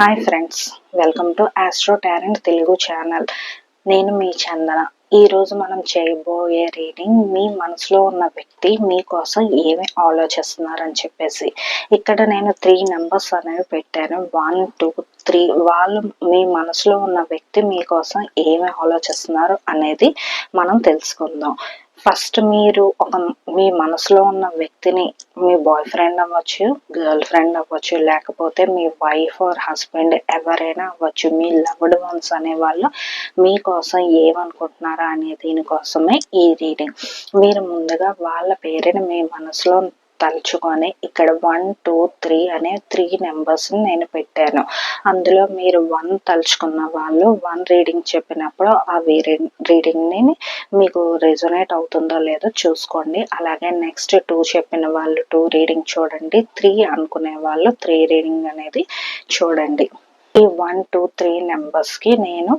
Hi friends welcome to Astro Talent Telugu channel నేను మీ చందన. ఈరోజు మనం చేయబోయే రీడింగ్ మీ మనసులో ఉన్న వ్యక్తి మీకోసం ఏమి ఆలోచిస్తున్నారని చెప్పేసి. ఇక్కడ నేను త్రీ నెంబర్స్ అనేవి పెట్టాను. వన్ టూ త్రీ వాళ్ళు మీ మనసులో ఉన్న వ్యక్తి మీకోసం ఏమి ఆలోచిస్తున్నారు అనేది మనం తెలుసుకుందాం. ఫస్ట్ మీరు ఒక మీ మనసులో ఉన్న వ్యక్తిని మీ బాయ్ ఫ్రెండ్ అవ్వచ్చు గర్ల్ ఫ్రెండ్ అవ్వచ్చు లేకపోతే మీ వైఫ్ ఆర్ హస్బెండ్ ఎవరైనా అవ్వచ్చు మీ లవ్డ్ వన్స్ అనే వాళ్ళు మీకోసం ఏమనుకుంటున్నారా అనే దీనికోసమే ఈ రీడింగ్. మీరు ముందుగా వాళ్ళ పేరుని మీ మనసులో తలుచుకొని ఇక్కడ వన్ టూ త్రీ అనే త్రీ నెంబర్స్ని నేను పెట్టాను. అందులో మీరు వన్ తలుచుకున్న వాళ్ళు వన్ రీడింగ్ చెప్పినప్పుడు ఆ రీడింగ్ని మీకు రెజొనేట్ అవుతుందో లేదో చూసుకోండి. అలాగే నెక్స్ట్ టూ చెప్పిన వాళ్ళు టూ రీడింగ్ చూడండి. త్రీ అనుకునే వాళ్ళు త్రీ రీడింగ్ అనేది చూడండి. ఈ వన్ టూ త్రీ నెంబర్స్కి నేను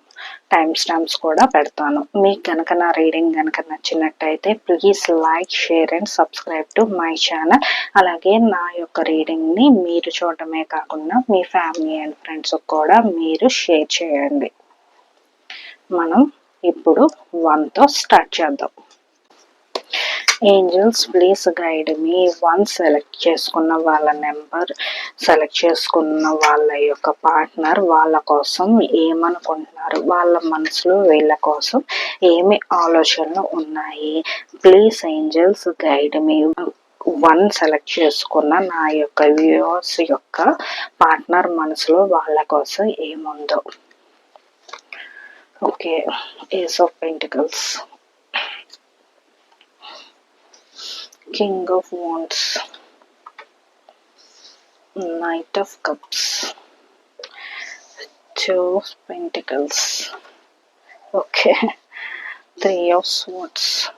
టైం స్టాంప్స్ కూడా పెడతాను. మీకు కనుక నా రీడింగ్ కనుక నచ్చినట్టయితే please like share and subscribe to my channel అలాగే నా యొక్క రీడింగ్ని మీరు చూడటమే కాకుండా మీ ఫ్యామిలీ అండ్ ఫ్రెండ్స్ కూడా మీరు షేర్ చేయండి. మనం ఇప్పుడు వన్తో స్టార్ట్ చేద్దాం. Angels please guide me one select చేసుకున్న వాళ్ళ నెంబర్ సెలెక్ట్ చేసుకున్న వాళ్ళ యొక్క పార్ట్నర్ వాళ్ళ కోసం ఏమనుకుంటున్నారు? వాళ్ళ మనసులో వీళ్ళ కోసం ఏమి ఆలోచనలు ఉన్నాయి? Please angels guide me one select చేసుకున్న నా యొక్క వ్యూవర్స్ యొక్క పార్ట్నర్ మనసులో వాళ్ళ కోసం ఏముందో? Okay ace of pentacles King of Wands, Knight of Cups, Two of Pentacles, okay, Three of Swords.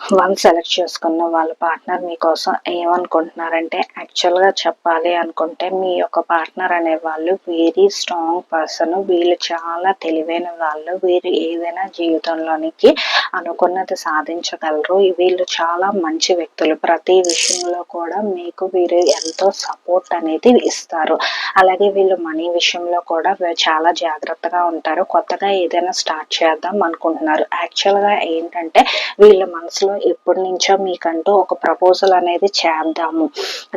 One select చేసుకున్న వాళ్ళ పార్ట్నర్ మీకోసం ఏమనుకుంటున్నారంటే యాక్చువల్గా చెప్పాలి అనుకుంటే మీ యొక్క పార్ట్నర్ అనే వాళ్ళు వెరీ స్ట్రాంగ్ పర్సన్ వీళ్ళు చాలా తెలివైన వాళ్ళు వీరు ఏదైనా జీవితంలోనికి అనుకున్నది సాధించగలరు. వీళ్ళు చాలా మంచి వ్యక్తులు. ప్రతి విషయంలో కూడా మీకు వీరు ఎంతో సపోర్ట్ అనేది ఇస్తారు. అలాగే వీళ్ళు మనీ విషయంలో కూడా చాలా జాగ్రత్తగా ఉంటారు. కొత్తగా ఏదైనా స్టార్ట్ చేద్దాం అనుకుంటున్నారు. యాక్చువల్గా ఏంటంటే వీళ్ళ మనసులో ఎప్పటి నుంచో మీకంటూ ఒక ప్రపోజల్ అనేది చేద్దాము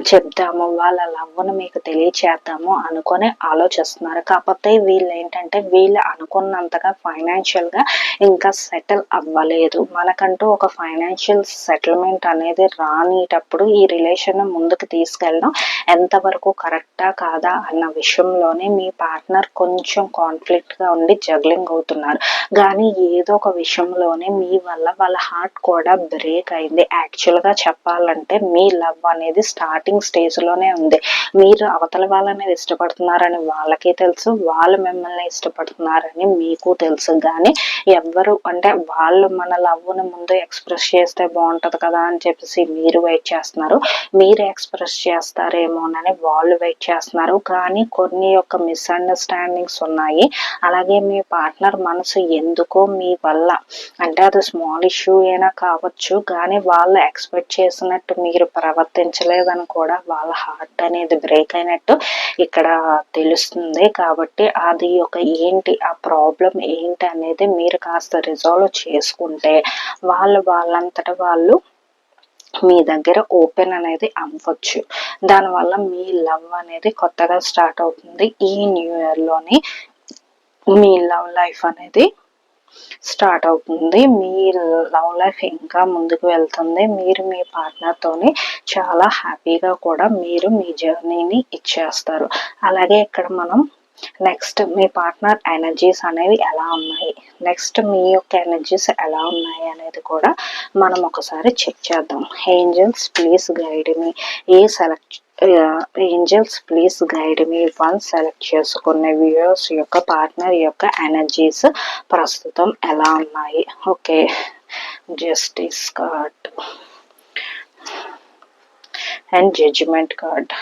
చెప్దాము వాళ్ళ లవ్ను మీకు తెలియచేద్దాము అనుకొని ఆలోచిస్తున్నారు. కాకపోతే వీళ్ళు ఏంటంటే వీళ్ళు అనుకున్నంతగా ఫైనాన్షియల్గా ఇంకా సెటిల్ అవ్వలేదు. మనకంటూ ఒక ఫైనాన్షియల్ సెటిల్మెంట్ అనేది రానిటప్పుడు ఈ రిలేషన్ ముందుకు తీసుకెళ్ళడం ఎంతవరకు కరెక్టా కాదా అన్న విషయంలోనే మీ పార్ట్నర్ కొంచెం కాన్ఫ్లిక్ట్గా ఉండి జగ్లింగ్ అవుతున్నారు. కానీ ఏదో ఒక విషయంలోనే మీ వల్ల వాళ్ళ హార్ట్ కూడా బ్రేక్ అయింది యాక్చువల్గా చెప్పాలంటే మీ లవ్ అనేది స్టార్టింగ్ స్టేజ్లోనే ఉంది. మీరు అవతల వాళ్ళని ఇష్టపడుతున్నారని వాళ్ళకి తెలుసు వాళ్ళు మిమ్మల్ని ఇష్టపడుతున్నారని మీకు తెలుసు. కానీ ఎవ్వరు అంటే వాళ్ళు మన లవ్ని ముందు ఎక్స్ప్రెస్ చేస్తే బాగుంటుంది కదా అని చెప్పేసి మీరు వెయిట్ చేస్తున్నారు. మీరు ఎక్స్ప్రెస్ చేస్తారేమోనని వాళ్ళు వెయిట్ చేస్తున్నారు. కానీ కొన్ని యొక్క మిస్అండర్స్టాండింగ్స్ ఉన్నాయి. అలాగే మీ పార్ట్నర్ మనసు ఎందుకో మీ వల్ల అంటే అది స్మాల్ ఇష్యూ అయినా కావచ్చు ఉండొచ్చు కానీ వాళ్ళు ఎక్స్పెక్ట్ చేసినట్టు మీరు ప్రవర్తించలేదని కూడా వాళ్ళ హార్ట్ అనేది బ్రేక్ అయినట్టు ఇక్కడ తెలుస్తుంది. కాబట్టి అది ఒక ఏంటి ఆ ప్రాబ్లం ఏంటి అనేది మీరు కాస్త రిజాల్వ్ చేసుకుంటే వాళ్ళు వాళ్ళంతట వాళ్ళు మీ దగ్గర ఓపెన్ అనేది అవ్వచ్చు. దానివల్ల మీ లవ్ అనేది కొత్తగా స్టార్ట్ అవుతుంది. ఈ న్యూ ఇయర్లోని మీ లవ్ లైఫ్ అనేది స్టార్ట్ అవుతుంది. మీ లవ్ లైఫ్ ఇంకా ముందుకు వెళ్తుంది. మీరు మీ పార్ట్నర్తోని చాలా హ్యాపీగా కూడా మీరు మీ జర్నీని ఇచ్చేస్తారు. అలాగే ఇక్కడ మనం నెక్స్ట్ మీ పార్ట్నర్ ఎనర్జీస్ అనేవి ఎలా ఉన్నాయి? నెక్స్ట్ మీ యొక్క ఎనర్జీస్ ఎలా ఉన్నాయి అనేది కూడా మనం ఒకసారి చెక్ చేద్దాం. Angels please guide me. A select angels please guide me one select చేసుకున్న వీడియోస్ యొక్క పార్ట్నర్ యొక్క ఎనర్జీస్ ప్రస్తుతం ఎలా ఉన్నాయి? Okay justice card and judgement card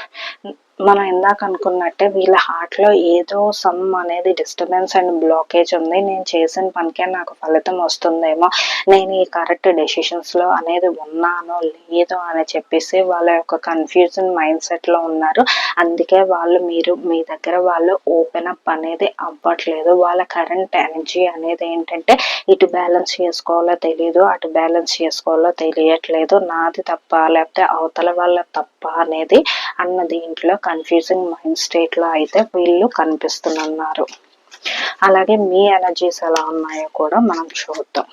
మనం ఇందాక అనుకున్నట్టే వీళ్ళ హార్ట్లో ఏదో సమ్ అనేది డిస్టర్బెన్స్ అండ్ బ్లాకేజ్ ఉంది. నేను చేసిన పనికే నాకు ఫలితం వస్తుందేమో. నేను ఈ కరెక్ట్ డెసిషన్స్లో అనేది ఉన్నానో లేదో అని చెప్పేసి వాళ్ళ యొక్క కన్ఫ్యూజన్ మైండ్ సెట్లో ఉన్నారు. అందుకే వాళ్ళు మీరు మీ దగ్గర వాళ్ళు ఓపెన్ అప్ అనేది అవ్వట్లేదు. వాళ్ళ కరెంట్ ఎనర్జీ అనేది ఏంటంటే ఇటు బ్యాలెన్స్ చేసుకోవాలో తెలియదు అటు బ్యాలెన్స్ చేసుకోవాలో తెలియట్లేదు. నాది తప్ప లేకపోతే అవతల వాళ్ళ తప్ప అనేది అన్న దీంట్లో కన్ఫ్యూజింగ్ మైండ్ స్టేట్లో అయితే వీళ్ళు కనిపిస్తున్నారు. అలాగే మీ ఎనర్జీస్ ఎలా ఉన్నాయో కూడా మనం చూద్దాం.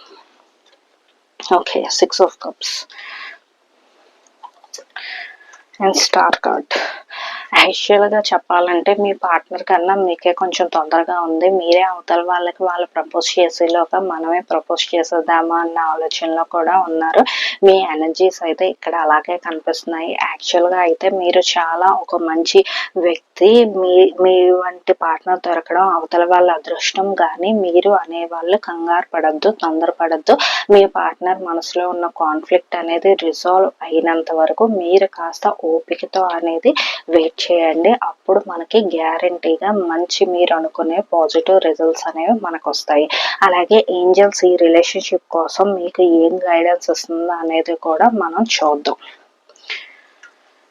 Okay six of cups and star card యాక్చువల్గా చెప్పాలంటే మీ పార్ట్నర్ కన్నా మీకే కొంచెం తొందరగా ఉంది. మీరే అవతల వాళ్ళకి వాళ్ళు ప్రపోజ్ చేసేలోగా మనమే ప్రపోజ్ చేసేద్దామా అన్న ఆలోచనలో కూడా ఉన్నారు. మీ ఎనర్జీస్ అయితే ఇక్కడ అలాగే కనిపిస్తున్నాయి. యాక్చువల్గా అయితే మీరు చాలా ఒక మంచి వ్యక్తి మీ మీ వంటి పార్ట్నర్ దొరకడం అవతల వాళ్ళ అదృష్టం కానీ మీరు అనేవాళ్ళు కంగారు పడద్దు తొందరపడద్దు. మీ పార్ట్నర్ మనసులో ఉన్న కాన్ఫ్లిక్ట్ అనేది రిజాల్వ్ అయినంత వరకు మీరు కాస్త ఓపికతో అనేది వెయిట్ చేయండి. అప్పుడు మనకి గ్యారంటీగా మంచి మీరు అనుకునే పాజిటివ్ రిజల్ట్స్ అనేవి మనకు వస్తాయి అలాగే ఏంజల్స్ ఈ రిలేషన్షిప్ కోసం మీకు ఏం గైడెన్స్ వస్తుందో అనేది కూడా మనం చూద్దాం.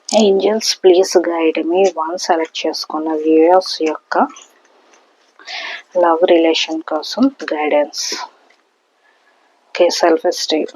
Angels please guide me one select చేసుకున్న వ్యూయర్స్ యొక్క లవ్ రిలేషన్ కోసం గైడెన్స్ ఓకే సెల్ఫ్ ఎస్టీమ్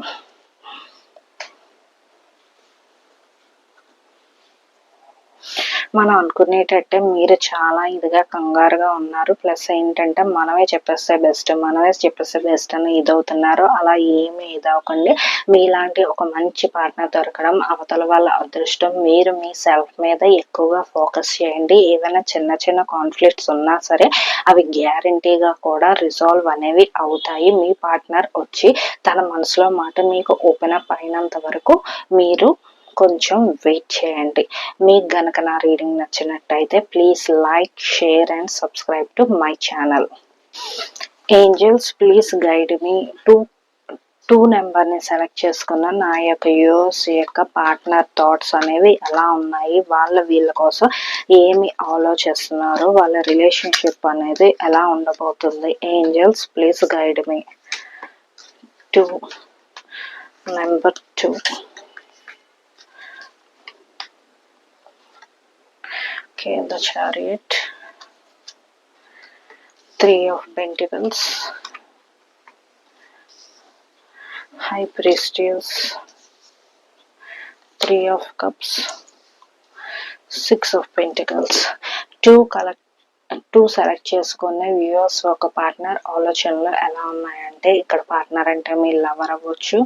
మనం అనుకునేటట్టే మీరు చాలా ఇదిగా కంగారుగా ఉన్నారు. ప్లస్ ఏంటంటే మనమే చెప్పేస్తే బెస్ట్ మనమే చెప్పేస్తే బెస్ట్ అని ఇదవుతున్నారు. అలా ఏమీ ఇదవకండి మీలాంటి ఒక మంచి పార్ట్నర్ దొరకడం అవతల వాళ్ళ అదృష్టం. మీరు మీ సెల్ఫ్ మీద ఎక్కువగా ఫోకస్ చేయండి. ఏదైనా చిన్న చిన్న కాన్ఫ్లిక్ట్స్ ఉన్నా సరే అవి గ్యారంటీగా కూడా రిజాల్వ్ అనేవి అవుతాయి. మీ పార్ట్నర్ వచ్చి తన మనసులో మాట మీకు ఓపెన్ అప్ అయినంత వరకు మీరు కొంచెం వెయిట్ చేయండి. మీకు గనక నా రీడింగ్ నచ్చినట్టయితే please like share and subscribe to my channel angels please guide me two two నెంబర్ని సెలెక్ట్ చేసుకున్న నా యొక్క యూస్ యొక్క పార్ట్నర్ థాట్స్ అనేవి ఎలా ఉన్నాయి? వాళ్ళ వీళ్ళ కోసం ఏమి ఆలోచిస్తున్నారు? వాళ్ళ రిలేషన్షిప్ అనేది ఎలా ఉండబోతుంది? Angels please guide me two number two Okay, the chariot. Three of Pentacles. High Priestess. Three of Cups. Six of Pentacles. Two color two select చేసుకునే వ్యూవర్స్ ఒక పార్ట్నర్ ఆలోచనలు ఎలా ఉన్నాయంటే ఇక్కడ పార్ట్నర్ అంటే మీ లవర్ అవ్వచ్చు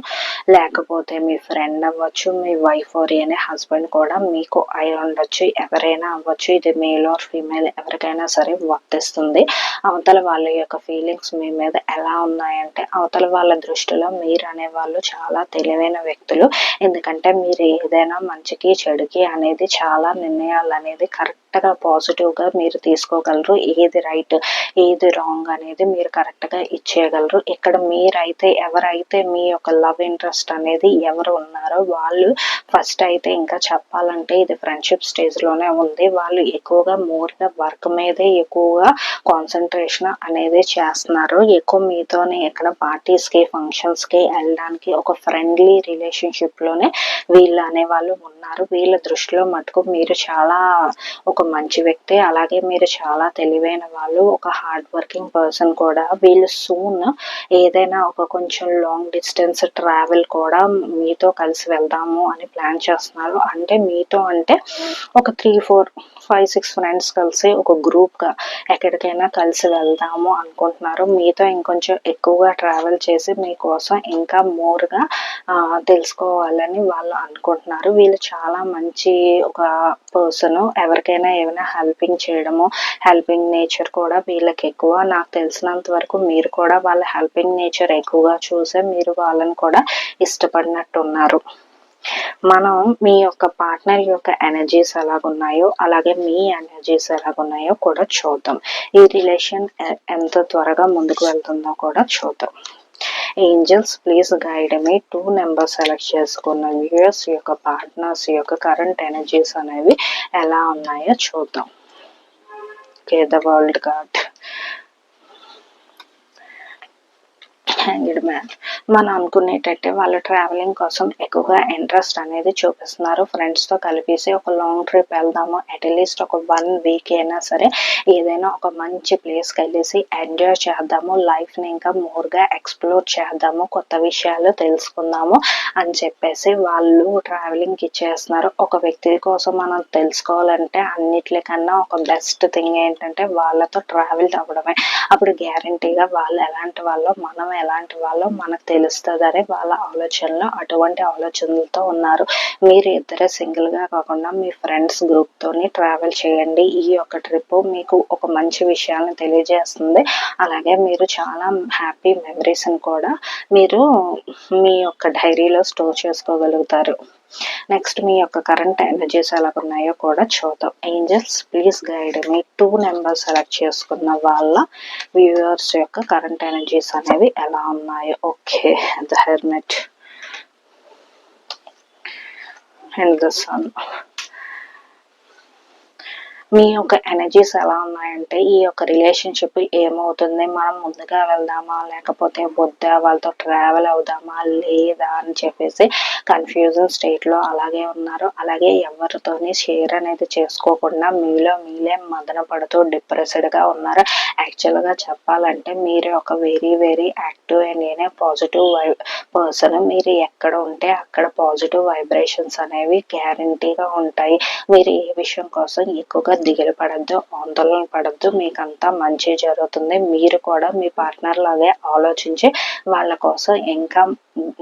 లేకపోతే మీ ఫ్రెండ్ అవ్వచ్చు మీ వైఫ్ ఓరి అనే హస్బెండ్ కూడా మీకు అయి ఉండొచ్చు ఎవరైనా అవ్వచ్చు. ఇది మేల్ ఆర్ ఫీమేల్ ఎవరికైనా సరే వర్తిస్తుంది. అవతల వాళ్ళ యొక్క ఫీలింగ్స్ మీ మీద ఎలా ఉన్నాయంటే అవతల వాళ్ళ దృష్టిలో మీరు అనే వాళ్ళు చాలా తెలివైన వ్యక్తులు. ఎందుకంటే మీరు ఏదైనా మంచికి చెడుకి అనేది చాలా నిర్ణయాలు అనేది కరెక్ట్గా పాజిటివ్గా మీరు తీసుకోగలరు. ఏది రైట్ ఏది రాంగ్ అనేది మీరు కరెక్ట్గా ఇచ్చేయగలరు. ఇక్కడ మీరైతే ఎవరైతే మీ యొక్క లవ్ ఇంట్రెస్ట్ అనేది ఎవరు ఉన్నారో వాళ్ళు ఫస్ట్ అయితే ఇంకా చెప్పాలంటే ఇది ఫ్రెండ్షిప్ స్టేజ్లోనే ఉంది. వాళ్ళు ఎక్కువగా మోర్గా వర్క్ మీదే ఎక్కువగా కాన్సన్ట్రేషన్ అనేది చేస్తున్నారు. ఎక్కువ మీతోనే ఇక్కడ పార్టీస్కి ఫంక్షన్స్కి వెళ్ళడానికి ఒక ఫ్రెండ్లీ రిలేషన్షిప్లోనే వీళ్ళు అనే వాళ్ళు ఉన్నారు. వీళ్ళ దృష్టిలో మటుకు మీరు చాలా ఒక మంచి వ్యక్తి. అలాగే మీరు చాలా తెలివైన వాళ్ళు ఒక హార్డ్ వర్కింగ్ పర్సన్ కూడా వీళ్ళు సూన్ ఏదైనా ఒక కొంచెం లాంగ్ డిస్టెన్స్ ట్రావెల్ కూడా మీతో కలిసి వెళ్దాము అని ప్లాన్ చేస్తున్నారు. అంటే మీతో అంటే ఒక three four five six friends కలిసి ఒక గ్రూప్గా ఎక్కడికైనా కలిసి వెళ్దాము అనుకుంటున్నారు. మీతో ఇంకొంచెం ఎక్కువగా ట్రావెల్ చేసి మీకోసం ఇంకా మోర్గా తెలుసుకోవాలని వాళ్ళు అనుకుంటున్నారు. వీళ్ళు చాలా మంచి ఒక పర్సన్ ఎవరికైనా ఏమైనా హెల్పింగ్ చేయడము హెల్పింగ్ నేచర్ కూడా వీళ్ళకి ఎక్కువ. నాకు తెలిసినంత వరకు మీరు కూడా వాళ్ళ హెల్పింగ్ నేచర్ ఎక్కువగా చూసే మీరు వాళ్ళని కూడా ఇష్టపడినట్టు ఉన్నారు మనం మీ యొక్క పార్ట్నర్ యొక్క ఎనర్జీస్ ఎలాగున్నాయో అలాగే మీ ఎనర్జీస్ ఎలాగున్నాయో కూడా చూద్దాం. ఈ రిలేషన్ ఎంత త్వరగా ముందుకు వెళ్తుందో కూడా చూద్దాం. Angels please guide me two number select చేసుకున్న వ్యూయర్స్ యొక్క పార్ట్నర్స్ యొక్క కరెంట్ ఎనర్జీస్ అనేవి ఎలా ఉన్నాయో చూద్దాం. Okay the world card hanged man మనం అనుకునేటట్టే వాళ్ళు ట్రావెలింగ్ కోసం ఎక్కువగా ఇంట్రెస్ట్ అనేది చూపిస్తున్నారు. ఫ్రెండ్స్తో కలిపేసి ఒక లాంగ్ ట్రిప్ వెళ్దాము. అట్లీస్ట్ ఒక వన్ వీక్ అయినా సరే ఏదైనా ఒక మంచి ప్లేస్కి వెళ్ళేసి ఎంజాయ్ చేద్దాము. లైఫ్ని ఇంకా మోర్గా ఎక్స్ప్లోర్ చేద్దాము. కొత్త విషయాలు తెలుసుకుందాము అని చెప్పేసి వాళ్ళు ట్రావెలింగ్కి ఇచ్చేస్తున్నారు. ఒక వ్యక్తి కోసం మనం తెలుసుకోవాలంటే అన్నిట్లకన్నా ఒక బెస్ట్ థింగ్ ఏంటంటే వాళ్ళతో ట్రావెల్ అవ్వడమే. అప్పుడు గ్యారంటీగా వాళ్ళు ఎలాంటి వాళ్ళో మనం ఎలా ఎలాంటి వాళ్ళో మనకు అని వాళ్ళ ఆలోచనలో అటువంటి ఆలోచనలతో ఉన్నారు. మీరు ఇద్దరే సింగిల్గా కాకుండా మీ ఫ్రెండ్స్ గ్రూప్తోని ట్రావెల్ చేయండి. ఈ యొక్క ట్రిప్ మీకు ఒక మంచి విషయాలను తెలియజేస్తుంది. అలాగే మీరు చాలా హ్యాపీ మెమరీస్ని కూడా మీరు మీ యొక్క డైరీలో స్టోర్ చేసుకోగలుగుతారు. నెక్స్ట్ మీ యొక్క కరెంట్ ఎనర్జీస్ ఎలా ఉన్నాయో కూడా చూద్దాం. Angels please guide me two number select చేసుకున్న వాళ్ళ వ్యూవర్స్ యొక్క కరెంట్ ఎనర్జీస్ అనేవి ఎలా ఉన్నాయో. Okay the hermit and the sun మీ యొక్క ఎనర్జీస్ ఎలా ఉన్నాయంటే ఈ యొక్క రిలేషన్షిప్ ఏమవుతుంది? మనం ముందుగా వెళ్దామా? లేకపోతే వద్దా వాళ్ళతో ట్రావెల్ అవుదామా? లేదా అని చెప్పేసి కన్ఫ్యూజన్ స్టేట్లో అలాగే ఉన్నారు. అలాగే ఎవరితోని షేర్ అనేది చేసుకోకుండా మీలో మీలే మదన పడుతూ డిప్రెస్డ్గా ఉన్నారు. యాక్చువల్గా చెప్పాలంటే మీరు ఒక వెరీ వెరీ యాక్టివ్ అండ్ నేనే పాజిటివ్ వై పర్సన్ మీరు ఎక్కడ ఉంటే అక్కడ పాజిటివ్ వైబ్రేషన్స్ అనేవి గ్యారంటీగా ఉంటాయి. మీరు ఏ విషయం కోసం ఎక్కువగా దిగులు పడద్దు ఆందోళన పడద్దు. మీకు అంతా మంచి జరుగుతుంది. మీరు కూడా మీ పార్ట్నర్ లాగే ఆలోచించి వాళ్ళ కోసం ఇంకా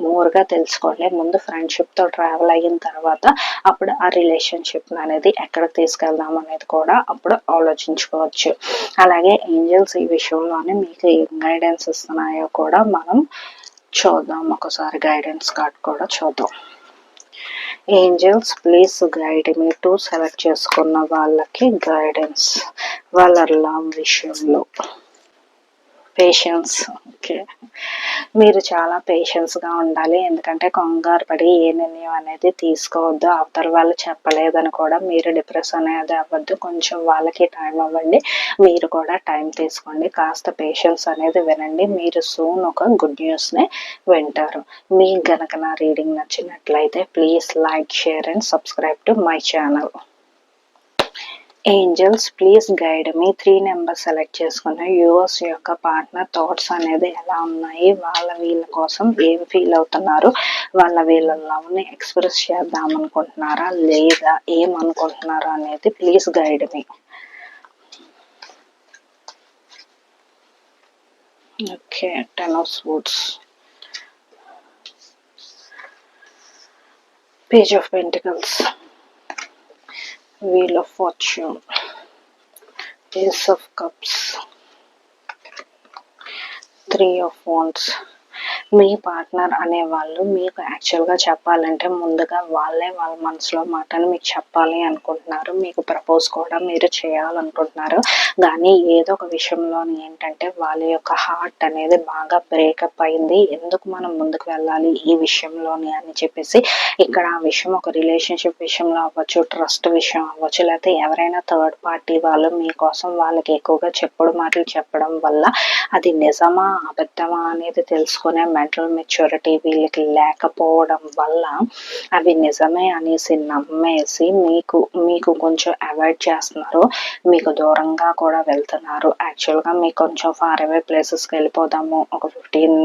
మోర్గా తెలుసుకోండి. ముందు ఫ్రెండ్షిప్తో ట్రావెల్ అయిన తర్వాత అప్పుడు ఆ రిలేషన్షిప్ అనేది ఎక్కడ తీసుకెళ్దాం అనేది కూడా అప్పుడు ఆలోచించుకోవచ్చు. అలాగే ఏంజల్స్ ఈ విషయంలోనే మీకు ఏం గైడెన్స్ ఇస్తున్నాయో కూడా మనం చూద్దాం. ఒకసారి గైడెన్స్ కార్డ్ కూడా చూద్దాం. Angels please guide me two select చేసుకున్న వాళ్ళకి గైడెన్స్ వాళ్ళ లవ్ విషయంలో. పేషెన్స్ ఓకే మీరు చాలా పేషెన్స్గా ఉండాలి. ఎందుకంటే కంగారు పడి ఏ నిర్ణయం అనేది తీసుకోవద్దు. అవతల వాళ్ళు చెప్పలేదని కూడా మీరు డిప్రెస్ అనేది అవ్వద్దు. కొంచెం వాళ్ళకి టైం అవ్వండి. మీరు కూడా టైం తీసుకోండి. కాస్త పేషెన్స్ అనేది వినండి. మీరు సూన్ ఒక గుడ్ న్యూస్ని వింటారు. మీకు గనక నా రీడింగ్ నచ్చినట్లయితే please like share and subscribe to my channel angels please guide me three number select చేసుకున్న యూఎస్ యొక్క పార్ట్నర్ థాట్స్ అనేది ఎలా ఉన్నాయి? వాళ్ళ వీళ్ళ కోసం ఏం ఫీల్ అవుతున్నారు? వాళ్ళ వీళ్ళ లవ్ని ఎక్స్ప్రెస్ చేద్దాం అనుకుంటున్నారా లేదా ఏమనుకుంటున్నారా అనేది please guide me okay ten of swords page of pentacles Wheel of Fortune, Ace of Cups, Three of Wands. మీ పార్ట్నర్ అనేవాళ్ళు మీకు యాక్చువల్గా చెప్పాలంటే ముందుగా వాళ్ళే వాళ్ళ మనసులో మాటను మీకు చెప్పాలి అనుకుంటున్నారు. మీకు ప్రపోజ్ కూడా మీరు చేయాలనుకుంటున్నారు. కానీ ఏదో ఒక విషయంలో ఏంటంటే వాళ్ళ యొక్క హార్ట్ అనేది బాగా బ్రేకప్ అయింది. ఎందుకు మనం ముందుకు వెళ్ళాలి ఈ విషయంలోని అని చెప్పేసి ఇక్కడ ఆ విషయం ఒక రిలేషన్షిప్ విషయంలో అవ్వచ్చు ట్రస్ట్ విషయం అవ్వచ్చు లేకపోతే ఎవరైనా థర్డ్ పార్టీ వాళ్ళు మీకోసం వాళ్ళకి ఎక్కువగా చెప్పుడు మాటలు చెప్పడం వల్ల అది నిజమా అబద్ధమా అనేది తెలుసుకునే మెంటల్ మెచ్యూరిటీ వీళ్ళకి లేకపోవడం వల్ల అవి నిజమే అనేసి నమ్మేసి మీకు మీకు కొంచెం అవాయిడ్ చేస్తున్నారు. మీకు దూరంగా కూడా వెళ్తున్నారు. యాక్చువల్గా మీకు కొంచెం ఫార్ అవే ప్లేసెస్కి వెళ్ళిపోదాము. ఒక ఫిఫ్టీన్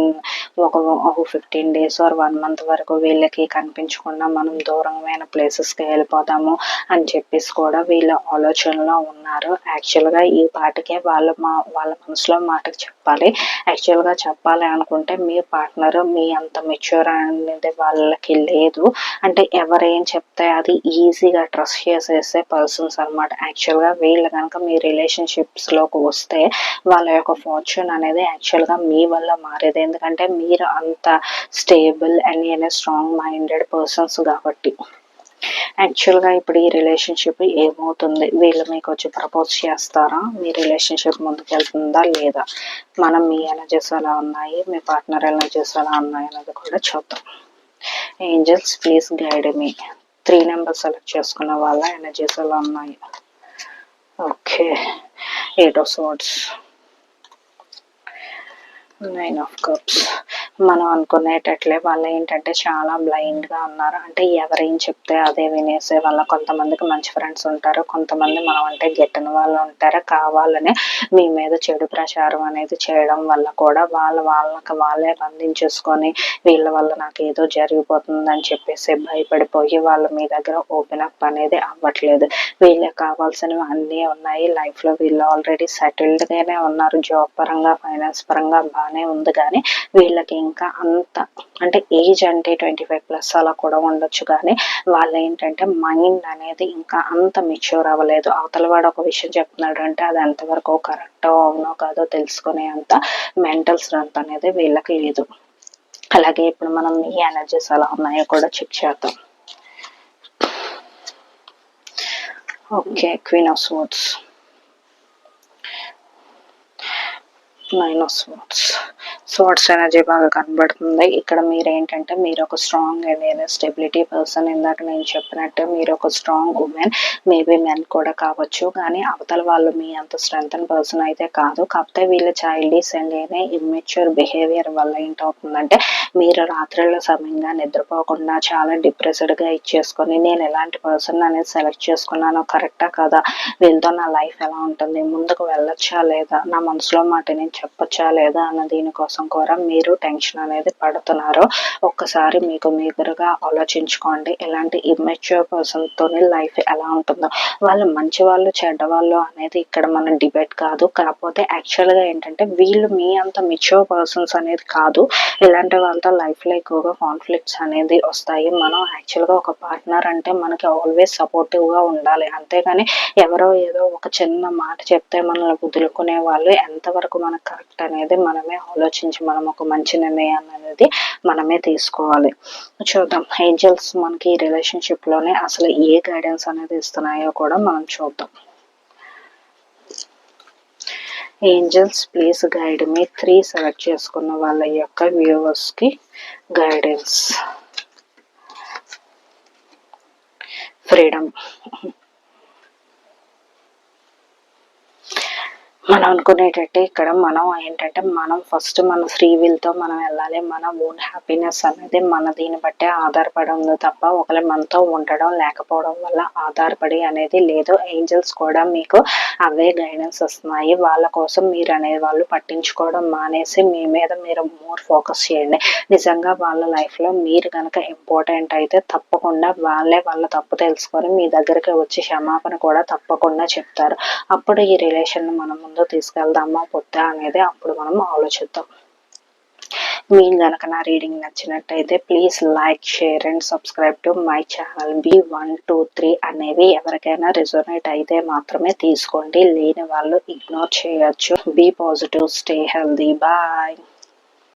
ఒక ఒక fifteen days or one month వరకు వీళ్ళకి కనిపించకుండా మనం దూరమైన ప్లేసెస్కి వెళ్ళిపోదాము అని చెప్పేసి కూడా వీళ్ళ ఆలోచనలో ఉన్నారు. యాక్చువల్గా ఈ పాటకే వాళ్ళు మా వాళ్ళ మనసులో మాటకు చెప్పాలి. యాక్చువల్గా చెప్పాలి అనుకుంటే మీ పార్ట్నర్ మీ అంత మెచ్యూర్ అనేది వాళ్ళకి లేదు. అంటే ఎవరేం చెప్తే అది ఈజీగా ట్రస్ట్ చేసేసే పర్సన్స్ అనమాట యాక్చువల్గా వీళ్ళు కనుక మీ రిలేషన్షిప్స్లోకి వస్తే వాళ్ళ యొక్క ఫార్చ్యూన్ అనేది యాక్చువల్గా మీ వల్ల మారేది. ఎందుకంటే మీరు అంత stable and strong minded persons కాబట్టి. యాక్చువల్గా ఇప్పుడు ఈ రిలేషన్షిప్ ఏమవుతుంది? వీళ్ళు మీకు వచ్చి ప్రపోజ్ చేస్తారా? మీ రిలేషన్షిప్ ముందుకు వెళ్తుందా లేదా? మనం మీ ఎనర్జీస్ ఎలా ఉన్నాయి? మీ పార్ట్నర్ ఎనర్జీస్ ఎలా ఉన్నాయి అనేది కూడా చూద్దాం. Angels please guide me three number select చేసుకున్న వాళ్ళ ఎనర్జీస్ ఎలా ఉన్నాయి? Okay eight of swords nine of cups మనం అనుకునేటట్లే వాళ్ళు ఏంటంటే చాలా బ్లైండ్గా ఉన్నారు. అంటే ఎవరేం చెప్తే అదే వినేసే వాళ్ళ. కొంతమందికి మంచి ఫ్రెండ్స్ ఉంటారు. కొంతమంది మనం అంటే గెట్టిన వాళ్ళు ఉంటారు. కావాలనే మీ మీద చెడు ప్రచారం అనేది చేయడం వల్ల కూడా వాళ్ళ వాళ్ళకి వాళ్ళే బంధించేసుకొని వీళ్ళ వల్ల నాకు ఏదో జరిగిపోతుందని చెప్పేసి భయపడిపోయి వాళ్ళు మీ దగ్గర ఓపెన్ అప్ అనేది అవ్వట్లేదు. వీళ్ళకి కావాల్సినవి అన్నీ ఉన్నాయి. లైఫ్లో వీళ్ళు ఆల్రెడీ సెటిల్డ్గానే ఉన్నారు. జాబ్ పరంగా ఫైనాన్స్ పరంగా బాగానే ఉంది కానీ వీళ్ళకి ఇంకా అంత అంటే ఏజ్ అంటే ట్వంటీ ఫైవ్ ప్లస్ అలా కూడా ఉండొచ్చు కానీ వాళ్ళు ఏంటంటే మైండ్ అనేది ఇంకా అంత మెచ్యూర్ అవ్వలేదు. అవతల వాడు ఒక విషయం చెప్తున్నాడు అంటే అది ఎంతవరకు కరెక్ట్ అవునో కాదో తెలుసుకునే అంత మెంటల్ స్ట్రెంత్ అనేది వీళ్ళకి లేదు. అలాగే ఇప్పుడు మనం మీ ఎనర్జీస్ ఎలా ఉన్నాయో కూడా చెక్ చేద్దాం. Okay queen of swords. Nine of swords swords energy బాగా కనబడుతుంది. ఇక్కడ మీరు ఏంటంటే మీరు ఒక స్ట్రాంగ్ అండ్ స్టెబిలిటీ పర్సన్ ఇందాక నేను చెప్పినట్టు మీరు ఒక స్ట్రాంగ్ ఉమెన్ మేబీ మెన్ కూడా కావచ్చు కానీ అవతల వాళ్ళు మీ అంత స్ట్రెంగ్ పర్సన్ అయితే కాదు. కాకపోతే వీళ్ళ చైల్డీస్ అండ్ ఇమ్మెచ్యూర్ బిహేవియర్ వల్ల ఏంటవుతుందంటే మీరు రాత్రిలో సమయంగా నిద్రపోకుండా చాలా డిప్రెస్డ్గా ఇచ్చేసుకొని నేను ఎలాంటి పర్సన్ అనేది సెలెక్ట్ చేసుకున్నానో కరెక్టా కదా? వీళ్ళతో నా లైఫ్ ఎలా ఉంటుంది? ముందుకు వెళ్ళొచ్చా లేదా? నా మనసులో మాట నేను చెప్పొచ్చా లేదా అన్న దీనికోసం కూడా మీరు టెన్షన్ అనేది పడుతున్నారు. ఒక్కసారి మీకు మీరుగా ఆలోచించుకోండి. ఇలాంటి ఇమ్మెచ్యూర్ పర్సన్తోనే లైఫ్ ఎలా ఉంటుందో. వాళ్ళు మంచి వాళ్ళు చెడ్డవాళ్ళు అనేది ఇక్కడ మన డిబేట్ కాదు. కాకపోతే యాక్చువల్గా ఏంటంటే వీళ్ళు మీ అంత మెచ్యూర్ పర్సన్స్ అనేది కాదు. ఇలాంటి వాళ్ళతో లైఫ్లో ఎక్కువగా కాన్ఫ్లిక్ట్స్ అనేది వస్తాయి. మనం యాక్చువల్గా ఒక పార్ట్నర్ అంటే మనకి ఆల్వేస్ సపోర్టివ్గా ఉండాలి. అంతేగాని ఎవరో ఏదో ఒక చిన్న మాట చెప్తే మనల్ని వదులుకునే వాళ్ళు ఎంతవరకు మనకు కరెక్ట్ అనేది మనమే ఆలోచించి మనం ఒక మంచి నిర్ణయం అనేది మనమే తీసుకోవాలి. చూద్దాం. ఏంజల్స్ మనకి రిలేషన్షిప్లోనే అసలు ఏ గైడెన్స్ అనేది ఇస్తున్నాయో కూడా మనం చూద్దాం. Angels please guide me three select చేసుకున్న వాళ్ళ యొక్క వ్యూవర్స్కి గైడెన్స్ ఫ్రీడమ్ మనం అనుకునేటట్టే ఇక్కడ మనం ఏంటంటే మనం ఫస్ట్ మన ఫ్రీ విల్తో మనం వెళ్ళాలి. మన ఓన్ హ్యాపీనెస్ అనేది మన దీన్ని బట్టే ఆధారపడి ఉంది తప్ప ఒకరి మనతో ఉండడం లేకపోవడం వల్ల ఆధారపడి అనేది లేదు. ఏంజల్స్ కూడా మీకు అవే గైడెన్స్ వస్తున్నాయి. వాళ్ళ కోసం మీరు అనే వాళ్ళు పట్టించుకోవడం మానేసి మీ మీద మీరు మోర్ ఫోకస్ చేయండి. నిజంగా వాళ్ళ లైఫ్లో మీరు కనుక ఇంపార్టెంట్ అయితే తప్పకుండా వాళ్ళే వాళ్ళ తప్పు తెలుసుకొని మీ దగ్గరికి వచ్చి క్షమాపణ కూడా తప్పకుండా చెప్తారు. అప్పుడు ఈ రిలేషన్ మనం ముందు ముందు తీసుకెళ్దామా పొద్దా అనేది అప్పుడు మనం ఆలోచిద్దాం. మీకు కనుక నా రీడింగ్ నచ్చినట్టయితే please like share and subscribe to my channel B one two three అనేవి ఎవరికైనా రిజోనేట్ అయితే మాత్రమే తీసుకోండి. లేని వాళ్ళు ఇగ్నోర్ చేయొచ్చు. Be positive stay healthy. Bye.